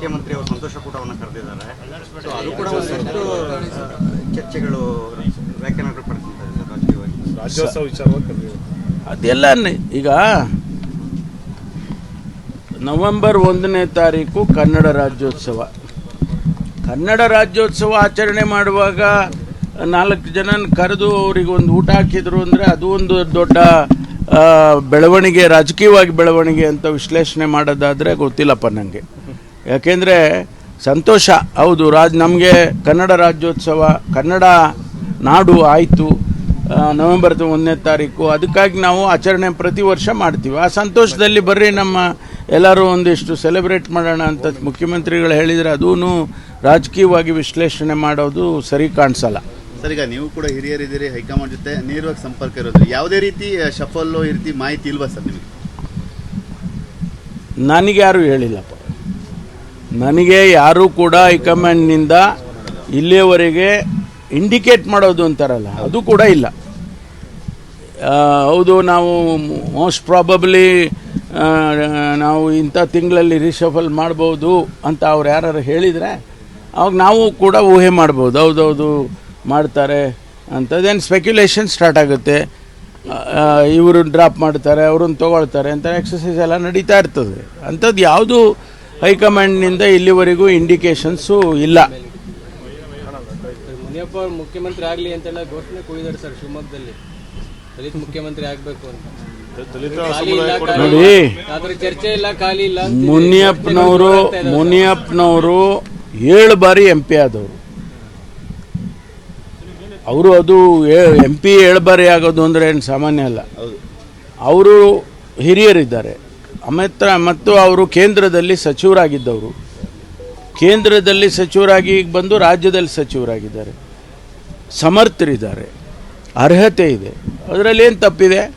ಮುಖ್ಯಮಂತ್ರಿ ಅವರು ಸಂತೋಷ ಕೂಟವನ್ನು ಕರೆದಿದ್ದಾರೆ. ಸೊ ಅದು ಕೂಡ ಒಂದಷ್ಟು ಚರ್ಚೆಗಳು ವ್ಯಾಖ್ಯಾನಗಳು ಪಡ್ತಿದ್ದಾರೆ ಸರ್ ರಾಜಕೀಯವಾಗಿ. ರಾಜ್ಯೋತ್ಸವ ವಿಚಾರವಾಗಿ ಅದೆಲ್ಲ ಈಗ ನವೆಂಬರ್ ಒಂದನೇ ತಾರೀಕು ಕನ್ನಡ ರಾಜ್ಯೋತ್ಸವ. ಕನ್ನಡ ರಾಜ್ಯೋತ್ಸವ ಆಚರಣೆ ಮಾಡುವಾಗ ನಾಲ್ಕು ಜನ ಕರೆದು ಅವರಿಗೆ ಒಂದು ಊಟ ಹಾಕಿದ್ರು ಅಂದರೆ ಅದು ಒಂದು ದೊಡ್ಡ ಬೆಳವಣಿಗೆ ರಾಜಕೀಯವಾಗಿ ಬೆಳವಣಿಗೆ ಅಂತ ವಿಶ್ಲೇಷಣೆ ಮಾಡೋದಾದರೆ ಗೊತ್ತಿಲ್ಲಪ್ಪ ನನಗೆ ಯಾಕೆಂದರೆ ಸಂತೋಷ ಹೌದು ರಾಜ್ ನಮಗೆ ಕನ್ನಡ ರಾಜ್ಯೋತ್ಸವ ಕನ್ನಡ ನಾಡು ಆಯಿತು ನವೆಂಬರ್ ಒಂದನೇ ತಾರೀಕು. ಅದಕ್ಕಾಗಿ ನಾವು ಆಚರಣೆ ಪ್ರತಿ ವರ್ಷ ಮಾಡ್ತೀವಿ. ಆ ಸಂತೋಷದಲ್ಲಿ ಬರ್ರಿ ನಮ್ಮ ಎಲ್ಲರೂ ಒಂದಿಷ್ಟು ಸೆಲೆಬ್ರೇಟ್ ಮಾಡೋಣ ಅಂತ ಮುಖ್ಯಮಂತ್ರಿಗಳು ಹೇಳಿದರೆ ಅದೂ ರಾಜಕೀಯವಾಗಿ ವಿಶ್ಲೇಷಣೆ ಮಾಡೋದು ಸರಿ ಕಾಣಿಸಲ್ಲ. ಸರ್ ಈಗ ನೀವು ಕೂಡ ಹಿರಿಯರಿದ್ದೀರಿ ಹೈಕಮಾಂಡ್ ಜೊತೆ ನೇರವಾಗಿ ಸಂಪರ್ಕ ಇರೋದು ಯಾವುದೇ ರೀತಿ ಶಫಲ್ಲು ಈ ರೀತಿ ಮಾಹಿತಿ ಇಲ್ವಾ ಸರ್ ನಿಮಗೆ? ನನಗೆ ಯಾರೂ ಹೇಳಿಲ್ಲಪ್ಪ. ನನಗೆ ಯಾರೂ ಕೂಡ ಹೈಕಮಾಂಡ್ನಿಂದ ಇಲ್ಲಿಯವರೆಗೆ ಇಂಡಿಕೇಟ್ ಮಾಡೋದು ಅಂತಾರಲ್ಲ, ಅದು ಕೂಡ ಇಲ್ಲ. ಹೌದು, ನಾವು ಮೋಸ್ಟ್ ಪ್ರಾಬಬ್ಲಿ ನಾವು ಇಂಥ ತಿಂಗಳಲ್ಲಿ ರಿಷಫಲ್ ಮಾಡ್ಬೋದು ಅಂತ ಅವ್ರು ಯಾರು ಹೇಳಿದರೆ, ಅವಾಗ ನಾವು ಕೂಡ ಊಹೆ ಮಾಡ್ಬೋದು ಹೌದೌದು ಮಾಡ್ತಾರೆ ಅಂತದೇನು ಸ್ಪೆಕ್ಯುಲೇಷನ್ ಸ್ಟಾರ್ಟ್ ಆಗುತ್ತೆ. ಇವರು ಡ್ರಾಪ್ ಮಾಡ್ತಾರೆ, ಅವ್ರನ್ನ ತೊಗೊಳ್ತಾರೆ ಅಂತ ಎಕ್ಸಸೈಸ್ ಎಲ್ಲ ನಡೀತಾ ಇರ್ತದೆ. ಅಂಥದ್ದು ಯಾವುದು ಹೈಕಮಾಂಡ್ನಿಂದ ಇಲ್ಲಿವರೆಗೂ ಇಂಡಿಕೇಶನ್ಸು ಇಲ್ಲ. ಮುನಿಯಪ್ಪ ಅವರು ಮುಖ್ಯಮಂತ್ರಿ ಆಗಲಿ ಅಂತೆಲ್ಲ ಘೋಷಣೆ ಕೂಗಿದ್ದಾರೆ ಸರ್ ಶಿವಮೊಗ್ಗದಲ್ಲಿ. ದಲಿತ ಮುಖ್ಯಮಂತ್ರಿ ಆಗಬೇಕು ಅಂತ. ಖಾಲಿ ಇಲ್ಲ ಖಾಲಿ ನೋಡಿ. ಅದ್ರ ಚರ್ಚೆ ಇಲ್ಲ ಖಾಲಿ ಇಲ್ಲ ಅಂತಿದೆ. ಮುನಿಯಪ್ಪನವರು. ಮುನಿಯಪ್ಪನವರು ಏಳು ಬಾರಿ ಎಂ ಪಿ ಆದವರು. ಅವರು ಅದು ಎಂ ಪಿ ಏಳು ಬಾರಿ ಆಗೋದು ಅಂದ್ರೆ ಏನು ಸಾಮಾನ್ಯ ಅಲ್ಲ. ಅವರು ಹಿರಿಯರಿದ್ದಾರೆ. ಅಮಿತ್ರ ಮತ್ತು ಅವರು ಕೇಂದ್ರದಲ್ಲಿ ಸಚಿವರಾಗಿದ್ದವರು. ಕೇಂದ್ರದಲ್ಲಿ ಸಚಿವರಾಗಿ ಬಂದು ರಾಜ್ಯದಲ್ಲಿ ಸಚಿವರಾಗಿದ್ದಾರೆ. ಸಮರ್ಥರಿದ್ದಾರೆ. ಅರ್ಹತೆ ಇದೆ. ಅದರಲ್ಲಿ ಏನು ತಪ್ಪಿದೆ?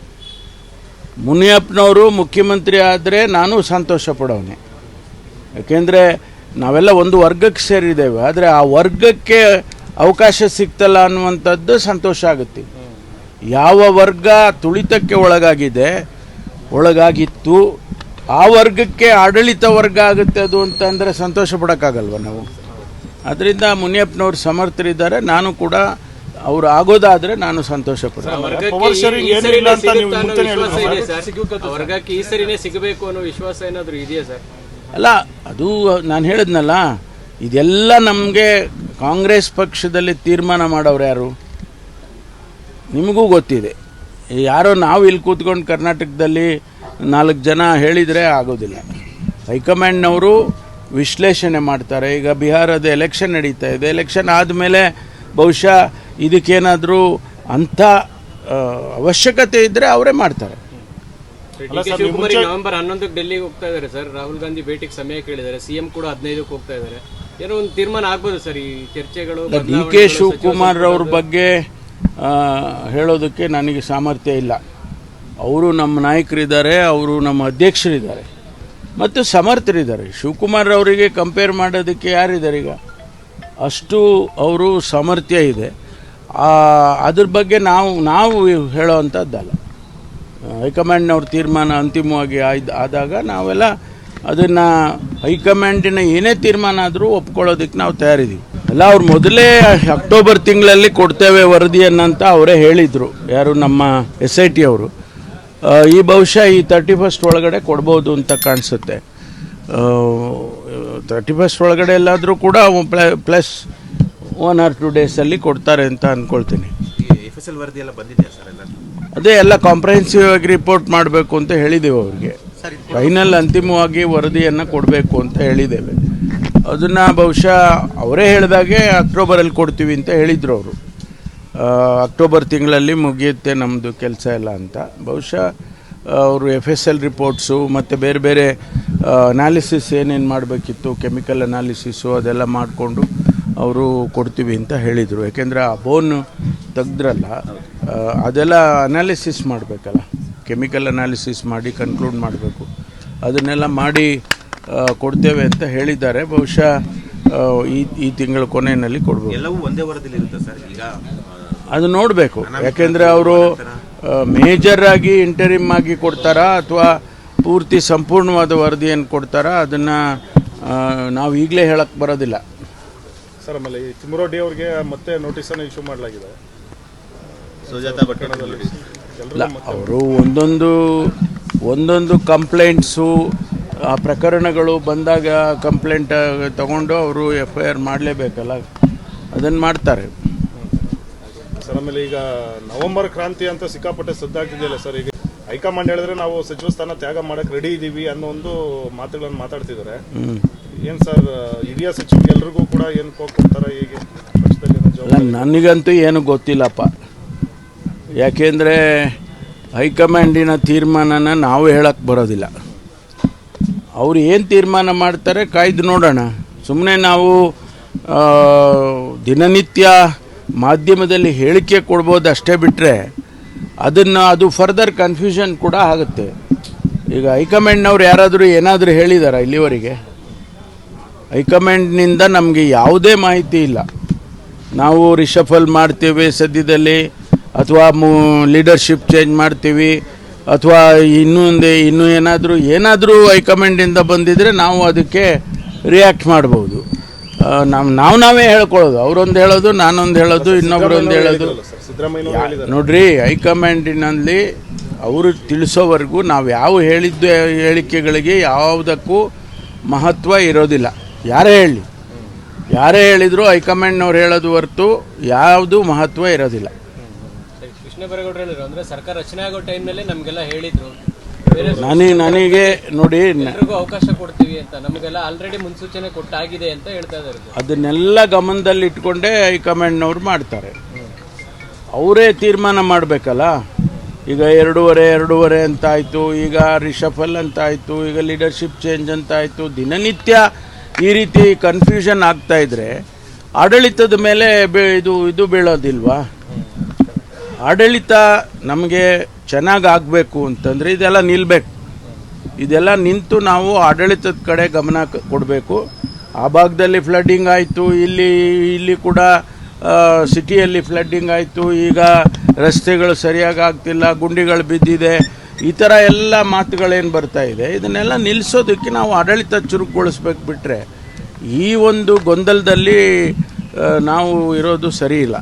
ಮುನಿಯಪ್ಪನವರು ಮುಖ್ಯಮಂತ್ರಿ ಆದರೆ ನಾನು ಸಂತೋಷ ಪಡೋನೆ ಯಾಕೆಂದರೆ ನಾವೆಲ್ಲ ಒಂದು ವರ್ಗಕ್ಕೆ ಸೇರಿದ್ದೇವೆ. ಆದರೆ ಆ ವರ್ಗಕ್ಕೆ ಅವಕಾಶ ಸಿಗ್ತಲ್ಲ ಅನ್ನುವಂಥದ್ದು ಸಂತೋಷ ಆಗುತ್ತೆ. ಯಾವ ವರ್ಗ ತುಳಿತಕ್ಕೆ ಒಳಗಾಗಿದೆ ಒಳಗಾಗಿತ್ತು. ಆ ವರ್ಗಕ್ಕೆ ಆಡಳಿತ ವರ್ಗ ಆಗುತ್ತೆ ಅದು ಅಂತಂದರೆ ಸಂತೋಷ ಪಡೋಕ್ಕಾಗಲ್ವ ನಾವು? ಅದರಿಂದ ಮುನಿಯಪ್ಪನವ್ರು ಸಮರ್ಥರಿದ್ದಾರೆ. ನಾನು ಕೂಡ ಅವರು ಆಗೋದಾದರೆ ನಾನು ಸಂತೋಷ ಪಡ್ತೀನಿ ವರ್ಗಕ್ಕೆ ಈ ಸರಿನೇ ಸಿಗಬೇಕು ಅನ್ನೋ ವಿಶ್ವಾಸ ಏನಾದ್ರು ಇದೆಯಾ ಸರ್? ಅಲ್ಲ ಅದು ನಾನು ಹೇಳಿದ್ನಲ್ಲ ಇದೆಲ್ಲ ನಮಗೆ ಕಾಂಗ್ರೆಸ್ ಪಕ್ಷದಲ್ಲಿ ತೀರ್ಮಾನ ಮಾಡೋರು ಯಾರು? ನಿಮಗೂ ಗೊತ್ತಿದೆ. ಯಾರೋ ನಾವು ಇಲ್ಲಿ ಕೂತ್ಕೊಂಡು ಕರ್ನಾಟಕದಲ್ಲಿ ನಾಲ್ಕು ಜನ ಹೇಳಿದರೆ ಆಗೋದಿಲ್ಲ. ಹೈಕಮಾಂಡ್ನವರು ವಿಶ್ಲೇಷಣೆ ಮಾಡ್ತಾರೆ. ಈಗ ಬಿಹಾರದ ಎಲೆಕ್ಷನ್ ನಡೀತಾ ಇದೆ. ಎಲೆಕ್ಷನ್ ಆದಮೇಲೆ ಬಹುಶಃ ಇದಕ್ಕೇನಾದರೂ ಅಂಥ ಅವಶ್ಯಕತೆ ಇದ್ದರೆ ಅವರೇ ಮಾಡ್ತಾರೆ. ನವೆಂಬರ್ ಹನ್ನೊಂದಕ್ಕೆ ಡೆಲ್ಲಿಗೆ ಹೋಗ್ತಾ ಇದ್ದಾರೆ ಸರ್. ರಾಹುಲ್ ಗಾಂಧಿ ಭೇಟಿಗೆ ಸಮಯ ಕೇಳಿದ್ದಾರೆ. ಸಿಎಂ ಕೂಡ ಹದಿನೈದಕ್ಕೆ ಹೋಗ್ತಾ ಇದ್ದಾರೆ. ಏನೋ ಒಂದು ತೀರ್ಮಾನ ಆಗ್ಬೋದು ಸರ್ ಈ ಚರ್ಚೆಗಳು ಡಿ ಕೆ ಶಿವಕುಮಾರ್ ಅವ್ರ ಬಗ್ಗೆ ಹೇಳೋದಕ್ಕೆ ನನಗೆ ಸಾಮರ್ಥ್ಯ ಇಲ್ಲ. ಅವರು ನಮ್ಮ ನಾಯಕರಿದ್ದಾರೆ, ಅವರು ನಮ್ಮ ಅಧ್ಯಕ್ಷರಿದ್ದಾರೆ. ಮತ್ತು ಸಮರ್ಥರಿದ್ದಾರೆ. ಶಿವಕುಮಾರ್ ಅವರಿಗೆ ಕಂಪೇರ್ ಮಾಡೋದಕ್ಕೆ ಯಾರಿದ್ದಾರೆ ಈಗ? ಅಷ್ಟು ಅವರು ಸಾಮರ್ಥ್ಯ ಇದೆ. ಅದ್ರ ಬಗ್ಗೆ ನಾವು ನಾವು ಹೇಳೋ ಅಂಥದ್ದಲ್ಲ ಹೈಕಮಾಂಡ್ನವ್ರ ತೀರ್ಮಾನ ಅಂತಿಮವಾಗಿ ಆಯ್ದು, ಆದಾಗ ನಾವೆಲ್ಲ ಅದನ್ನು ಹೈಕಮಾಂಡಿನ ಏನೇ ತೀರ್ಮಾನ ಆದರೂ ಒಪ್ಕೊಳ್ಳೋದಕ್ಕೆ ನಾವು ತಯಾರಿದ್ದೀವಿ. ಅಲ್ಲ ಅವ್ರು ಮೊದಲೇ ಅಕ್ಟೋಬರ್ ತಿಂಗಳಲ್ಲಿ ಕೊಡ್ತೇವೆ ವರದಿಯನ್ನಂತ ಅವರೇ ಹೇಳಿದರು. ಯಾರು ನಮ್ಮ ಎಸ್ ಐ ಟಿ ಅವರು. ಈ ಬಹುಶಃ ಈ ತರ್ಟಿ ಫಸ್ಟ್ ಒಳಗಡೆ ಕೊಡ್ಬೋದು ಅಂತ ಕಾಣಿಸುತ್ತೆ. ತರ್ಟಿ ಫಸ್ಟ್ ಒಳಗಡೆ ಎಲ್ಲಾದರೂ ಕೂಡ ಪ್ಲಸ್ ಒನ್ ಆರ್ ಟು ಡೇಸಲ್ಲಿ ಕೊಡ್ತಾರೆ ಅಂತ ಅಂದ್ಕೊಳ್ತೀನಿ ಅದೇ ಎಲ್ಲ ಕಾಂಪ್ರಹೆನ್ಸಿವ್ ಆಗಿ ರಿಪೋರ್ಟ್ ಮಾಡಬೇಕು ಅಂತ ಹೇಳಿದ್ದೇವೆ ಅವ್ರಿಗೆ. ಫೈನಲ್ ಅಂತಿಮವಾಗಿ ವರದಿಯನ್ನು ಕೊಡಬೇಕು ಅಂತ ಹೇಳಿದ್ದೇವೆ. ಅದನ್ನು ಬಹುಶಃ ಅವರೇ ಹೇಳಿದಾಗೆ ಅಕ್ಟೋಬರಲ್ಲಿ ಕೊಡ್ತೀವಿ ಅಂತ ಹೇಳಿದರು ಅವರು. ಅಕ್ಟೋಬರ್ ತಿಂಗಳಲ್ಲಿ ಮುಗಿಯುತ್ತೆ ನಮ್ಮದು ಕೆಲಸ ಎಲ್ಲ ಅಂತ. ಬಹುಶಃ ಅವರು ಎಫ್ ಎಸ್ ಎಲ್ ರಿಪೋರ್ಟ್ಸು ಮತ್ತು ಬೇರೆ ಬೇರೆ ಅನಾಲಿಸಿಸ್ ಏನೇನು ಮಾಡಬೇಕಿತ್ತು ಕೆಮಿಕಲ್ ಅನಾಲಿಸಿಸು ಅದೆಲ್ಲ ಮಾಡಿಕೊಂಡು ಅವರು ಕೊಡ್ತೀವಿ ಅಂತ ಹೇಳಿದರು. ಯಾಕೆಂದರೆ ಆ ಬೋನ್ ತೆಗ್ದ್ರಲ್ಲ ಅದೆಲ್ಲ ಅನಾಲಿಸಿಸ್ ಮಾಡಬೇಕಲ್ಲ. ಕೆಮಿಕಲ್ ಅನಾಲಿಸಿಸ್ ಮಾಡಿ ಕನ್ಕ್ಲೂಡ್ ಮಾಡಬೇಕು. ಅದನ್ನೆಲ್ಲ ಮಾಡಿ ಕೊಡ್ತೇವೆ ಅಂತ ಹೇಳಿದ್ದಾರೆ. ಬಹುಶಃ ಈ ಈ ತಿಂಗಳ ಕೊನೆಯಲ್ಲಿ ಕೊಡ್ಬೋದು. ಎಲ್ಲವೂ ಒಂದೇ ವಾರದಲ್ಲಿ ಇರುತ್ತೆ ಸರ್? ಈಗ ಅದು ನೋಡಬೇಕು. ಯಾಕೆಂದರೆ ಅವರು ಮೇಜರ್ ಆಗಿ ಇಂಟರಿಮ್ ಆಗಿ ಕೊಡ್ತಾರಾ ಅಥವಾ ಪೂರ್ತಿ ಸಂಪೂರ್ಣವಾದ ವರದಿಯನ್ನು ಕೊಡ್ತಾರಾ? ಅದನ್ನು ನಾವು ಈಗಲೇ ಹೇಳಕ್ಕೆ ಬರೋದಿಲ್ಲ. ಸರ್ ಆಮೇಲೆ ಈ ತಿಮ್ಮರೋಡಿ ಅವ್ರಿಗೆ ಮತ್ತೆ ನೋಟಿಸನ್ನು ಇಶ್ಯೂ ಮಾಡಲಾಗಿದೆ. ಅವರು ಒಂದೊಂದು ಒಂದೊಂದು ಕಂಪ್ಲೇಂಟ್ಸು ಆ ಪ್ರಕರಣಗಳು ಬಂದಾಗ ಕಂಪ್ಲೇಂಟ್ ತಗೊಂಡು ಅವರು ಎಫ್ ಐ ಆರ್ ಮಾಡಲೇಬೇಕಲ್ಲ? ಅದನ್ನು ಮಾಡ್ತಾರೆ. ಸರ್ ಆಮೇಲೆ ಈಗ ನವೆಂಬರ್ ಕ್ರಾಂತಿ ಅಂತ ಸಿಕ್ಕಾಪಟ್ಟೆ ಸದ್ದಾಗ್ತಿದೆಯಲ್ಲ ಸರ್ ಈಗ ಹೈಕಮಾಂಡ್ ಹೇಳಿದ್ರೆ ನಾವು ಸಚಿವ ಸ್ಥಾನ ತ್ಯಾಗ ಮಾಡಕ್ ರೆಡಿ ಇದ್ದೀವಿ ಅನ್ನೋ ಒಂದು ಮಾತುಗಳನ್ನು ಮಾತಾಡ್ತಿದ್ದಾರೆ. ಏನು ಸರ್ ಹಿರಿಯ ಸಚಿವರಿಗೆಲ್ರಿಗೂ ಕೂಡ ಏನು ಕೊಡ್ತಾರೆ ಹೀಗೆ ಪಕ್ಷದಲ್ಲಿ ನನಗಂತೂ ಏನು ಗೊತ್ತಿಲ್ಲಪ್ಪ. ಯಾಕೆಂದರೆ ಹೈಕಮಾಂಡಿನ ತೀರ್ಮಾನನ ನಾವು ಹೇಳಕ್ಕೆ ಬರೋದಿಲ್ಲ. ಅವ್ರು ಏನು ತೀರ್ಮಾನ ಮಾಡ್ತಾರೆ ಕಾಯ್ದು ನೋಡೋಣ. ಸುಮ್ಮನೆ ನಾವು ದಿನನಿತ್ಯ ಮಾಧ್ಯಮದಲ್ಲಿ ಹೇಳಿಕೆ ಕೊಡ್ಬೋದು ಅಷ್ಟೇ ಬಿಟ್ಟರೆ ಅದನ್ನು ಅದು ಫರ್ದರ್ ಕನ್ಫ್ಯೂಷನ್ ಕೂಡ ಆಗುತ್ತೆ. ಈಗ ಹೈಕಮಾಂಡ್ನವ್ರು ಯಾರಾದರೂ ಏನಾದರೂ ಹೇಳಿದಾರ ಇಲ್ಲಿವರೆಗೆ? ಹೈಕಮಾಂಡ್ನಿಂದ ನಮಗೆ ಯಾವುದೇ ಮಾಹಿತಿ ಇಲ್ಲ. ನಾವು ರಿಷಫಲ್ ಮಾಡ್ತೇವೆ ಸದ್ಯದಲ್ಲಿ, ಅಥವಾ ಮೂ ಲೀಡರ್ಶಿಪ್ ಚೇಂಜ್ ಮಾಡ್ತೀವಿ ಅಥವಾ ಇನ್ನೊಂದು ಇನ್ನೂ ಏನಾದರೂ ಏನಾದರೂ ಹೈಕಮಾಂಡಿಂದ ಬಂದಿದ್ದರೆ ನಾವು ಅದಕ್ಕೆ ರಿಯಾಕ್ಟ್ ಮಾಡ್ಬೋದು. ನಾವು ನಾವು ನಾವೇ ಹೇಳ್ಕೊಳ್ಳೋದು. ಅವರೊಂದು ಹೇಳೋದು ನಾನೊಂದು ಹೇಳೋದು ಇನ್ನೊಬ್ಬರೊಂದು ಹೇಳೋದು. ನೋಡ್ರಿ ಹೈಕಮಾಂಡಿನಲ್ಲಿ ಅವರು ತಿಳಿಸೋವರೆಗೂ ನಾವು ಯಾವ ಹೇಳಿದ್ದು ಹೇಳಿಕೆಗಳಿಗೆ ಯಾವುದಕ್ಕೂ ಮಹತ್ವ ಇರೋದಿಲ್ಲ. ಯಾರೇ ಹೇಳಿ. ಯಾರೇ ಹೇಳಿದರೂ ಹೈಕಮಾಂಡ್ನವ್ರು ಹೇಳೋದು ಹೊರತು ಯಾವುದು ಮಹತ್ವ ಇರೋದಿಲ್ಲ. ಕೃಷ್ಣ ಬೈರೇಗೌಡರು ಹೇಳಿದ್ರು. ಅಂದ್ರೆ ಸರ್ಕಾರ ರಚನೆ ಆಗೋ ಟೈಮ್ನಲ್ಲೇ ನಮಗೆಲ್ಲ ಹೇಳಿದ್ರು. ನನಗೆ ನನಗೆ ನೋಡಿ ಎಲ್ರಿಗೂ ಅವಕಾಶ ಕೊಡ್ತೀವಿ ಅಂತ. ನಮಗೆಲ್ಲ ಆಲ್ರೆಡಿ ಮುನ್ಸೂಚನೆ ಕೊಟ್ಟಾಗಿದೆ ಅಂತ ಹೇಳ್ತಾ ಇದ್ದಾರೆ. ಅದನ್ನೆಲ್ಲ ಗಮನದಲ್ಲಿ ಇಟ್ಕೊಂಡೇ ಹೈಕಮಾಂಡ್ನವ್ರು ಮಾಡ್ತಾರೆ. ಅವರೇ ತೀರ್ಮಾನ ಮಾಡಬೇಕಲ್ಲ? ಈಗ ಎರಡೂವರೆ ಎರಡೂವರೆ ಅಂತ ಆಯಿತು ಈಗ ರಿಷಫಲ್ ಅಂತ ಆಯಿತು ಈಗ ಲೀಡರ್ಶಿಪ್ ಚೇಂಜ್ ಅಂತ ಆಯಿತು ದಿನನಿತ್ಯ ಈ ರೀತಿ ಕನ್ಫ್ಯೂಷನ್ ಆಗ್ತಾ ಇದ್ರೆ ಆಡಳಿತದ ಮೇಲೆ ಬೆ- ಇದು ಇದು ಬೀಳೋದಿಲ್ವಾ? ಆಡಳಿತ ನಮಗೆ ಚೆನ್ನಾಗಿ ಆಗಬೇಕು ಅಂತಂದರೆ ಇದೆಲ್ಲ ನಿಲ್ಲಬೇಕು ಇದೆಲ್ಲ ನಿಂತು ನಾವು ಆಡಳಿತದ ಕಡೆ ಗಮನ ಕೊಡಬೇಕು. ಆ ಭಾಗದಲ್ಲಿ ಫ್ಲಡ್ಡಿಂಗ್ ಆಯಿತು, ಇಲ್ಲಿ ಇಲ್ಲಿ ಕೂಡ ಸಿಟಿಯಲ್ಲಿ ಫ್ಲಡ್ಡಿಂಗ್ ಆಯಿತು, ಈಗ ರಸ್ತೆಗಳು ಸರಿಯಾಗಿ ಆಗ್ತಿಲ್ಲ, ಗುಂಡಿಗಳು ಬಿದ್ದಿದೆ, ಈ ಥರ ಎಲ್ಲ ಮಾತುಗಳೇನು ಬರ್ತಾ ಇದೆ. ಇದನ್ನೆಲ್ಲ ನಿಲ್ಲಿಸೋದಕ್ಕೆ ನಾವು ಆಡಳಿತ ಚುರುಕುಗೊಳಿಸ್ಬೇಕು ಬಿಟ್ಟರೆ ಈ ಒಂದು ಗೊಂದಲದಲ್ಲಿ ನಾವು ಇರೋದು ಸರಿ ಇಲ್ಲ.